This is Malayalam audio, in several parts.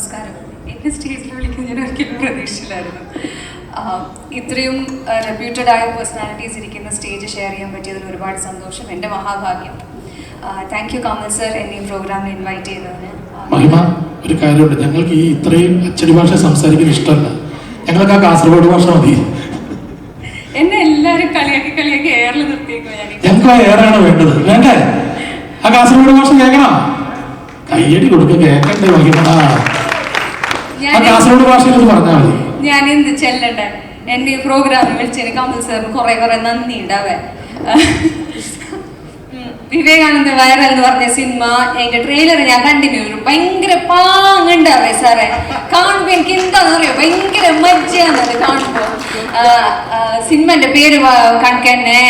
നമസ്കാരം. എന്നെ സ്റ്റേജിൽ വിളിക്കുന്ന ഞാൻ ഒരിക്കലും പ്രതീക്ഷിച്ചില്ലായിരുന്നു. ആഹ് ഇത്രയും റെപ്യൂട്ടഡ് ആയ പേഴ്സണാലിറ്റീസ് ഇരിക്കുന്ന സ്റ്റേജ് ഷെയർ ചെയ്യാൻ പറ്റിയതിൽ ഒരുപാട് സന്തോഷം. എന്റെ മഹാഭാഗ്യം. താങ്ക് യു കമൽ സർ എന്നെ ഈ പ്രോഗ്രാമിൽ ഇൻവൈറ്റ് ചെയ്തതിന്. മഹിമ ഒരു കാര്യമുണ്ട്. ഞങ്ങൾക്ക് ഈ ഇത്രയും അച്ചടി ഭാഷ സംസാരിക്കാൻ ഇഷ്ടമല്ല. ഞങ്ങൾക്ക് ആ കാസർഗോഡ് ഭാഷ മതി. എന്നെ എല്ലാവരും കളിയാക്കി കളിയാക്കി എയറിൽ നിർത്തിയേക്കും ഞങ്ങൾക്ക് ആ എയറാണ് വേണ്ടത്. വേണ്ടേ? ആ കാസർഗോഡ് ഭാഷ കേൾക്കണം. കയ്യടി കൊടുക്കുക കേൾക്കണ്ടേ മഹിമ. കാസർഗോഡ് ഭാഷയിൽ പറഞ്ഞാൽ മതി. ഞാൻ എന്ത് ചെല്ലട്ടെ. എന്നെ ഈ പ്രോഗ്രാമിൽ വിളിച്ചതിന് കമൽ സാറിന് കുറെ കുറെ നന്ദി ഉണ്ടാവേ വിവേകാനന്ദ വൈറൽ എന്ന് പറഞ്ഞ സിനിമ എന്റെ ട്രെയിലർ ഞാൻ കണ്ടിന്യൂ ഭയങ്കര പാങ്ങുണ്ടാവേ സാറേ കാണുമ്പോ എനിക്ക് എന്താണെന്ന് അറിയോ? ഭയങ്കര മജ്ജയാണത് കാണുമ്പോ. സിനിമന്റെ പേര് കണക്കന്നെ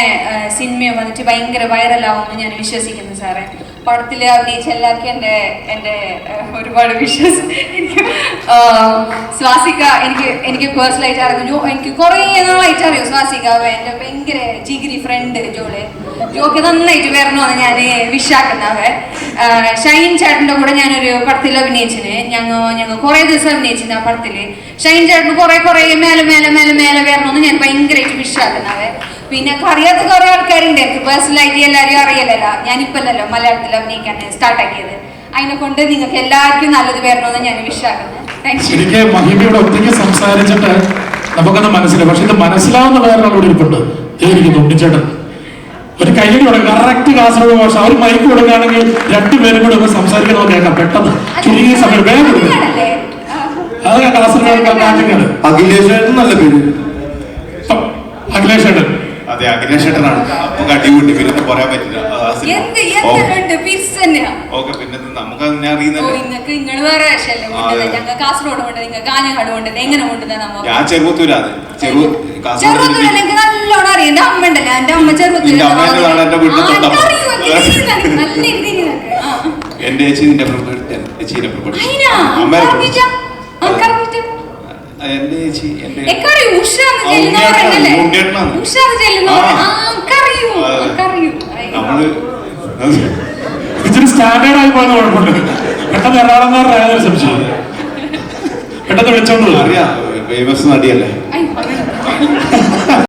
സിനിമയെ വന്നിട്ട് ഭയങ്കര വൈറലാവുമെന്ന് ഞാൻ വിശ്വസിക്കുന്നു സാറേ പടത്തിൽ അഭിനയിച്ച എല്ലാവർക്കും എന്റെ ഏഹ്, ഒരുപാട് വിഷസ് എനിക്ക് സ്വാസിക എനിക്ക് എനിക്ക് പേഴ്സണലായിട്ട് അറിയാം ജോ എനിക്ക് കുറേ നാളായിട്ട് അറിയും സ്വാസിക എന്റെ ഭയങ്കര ജിഗിരി ഫ്രണ്ട് ജോൾ. ജോക്ക് നന്നായിട്ട് വരണമെന്ന് ഞാൻ വിഷാക്കുന്നവ ഷൈൻ ചേട്ടന്റെ കൂടെ ഞാനൊരു പടത്തിൽ അഭിനയിച്ചിന്. ഞങ്ങൾ ഞങ്ങൾ കുറേ ദിവസം അഭിനയിച്ചിന് ആ പടത്തിൽ ഷൈൻ ചേട്ടന് കുറേ കുറേ മേലെ മേലെ മേലെ മേലെ വരണമെന്ന് ഞാൻ ഭയങ്കരമായിട്ട് വിശ്വാക്കുന്നവ പിന്നെ അറിയാത്ത കുറെ ആൾക്കാരുണ്ട്. എനിക്ക് പേഴ്സണലായിട്ട് എല്ലാവരും അറിയില്ലല്ലോ ഞാനിപ്പല്ലല്ലോ മലയാളത്തിൽ അഭിനയിക്കാൻ സ്റ്റാർട്ട് ആക്കിയത്. അതിനെ കൊണ്ട് നിങ്ങൾക്ക് എല്ലാവർക്കും നല്ലത് വരണമെന്ന് ഞാൻ വിശ്വാക്കുന്നത് എനിക്ക് മഹിമയുടെ ഒറ്റയ്ക്ക് സംസാരിച്ചിട്ട് നമുക്കത് മനസ്സിലായി. പക്ഷെ ഇത് മനസ്സിലാവുന്ന വേറൊരാളോട് ഇരിപ്പുണ്ട്. എനിക്ക് തൊണ്ടിച്ചേട്ടൻ ഒരു കയ്യടി കൊടുക്കുക കറക്റ്റ് കാസർഗോഡ് ഭാഷ അവർ മൈക്ക് കൊടുക്കുകയാണെങ്കിൽ രണ്ടുപേരും കൂടെ ഒന്ന് സംസാരിക്കണം കേൾക്കാം. പെട്ടെന്ന്. ചുരുങ്ങിയ സമയം. വേഗം കൊടുക്കുക ആണല്ലേ? ആ. അത് കാസർഗോഡ് കാഞ്ഞങ്ങാട് അഖിലേഷ് ഏട്ടൻ നല്ല പേര്. അഖിലേഷ് ഏട്ടൻ. അതെ ഏട്ടനാണ്. അപ്പൊ കടികൂട്ടി പിന്നെ പറയാൻ പറ്റില്ല. ഓക്കെ. പിന്നെ നമുക്ക് അറിയുന്നല്ലേ? ഞാൻ ചെറുപ്പത്തൂരാണ് ചെറു എന്റെ അമ്മ അമ്മ ചേച്ചി നിന്റെ ചേച്ചിയുടെ കറങ്ങിച്ച എന്റെ ചേച്ചി എന്റെ നമ്മൾ ഇച്ചിരി സ്റ്റാൻഡേർഡ് ആയി പോയത് കുഴപ്പമുണ്ട്. പെട്ടെന്ന് എറണാകുളംകാരുടെ സംശയം പെട്ടെന്ന് വിളിച്ചോണ്ട് അറിയാം ഫേമസ് നടിയല്ലേ?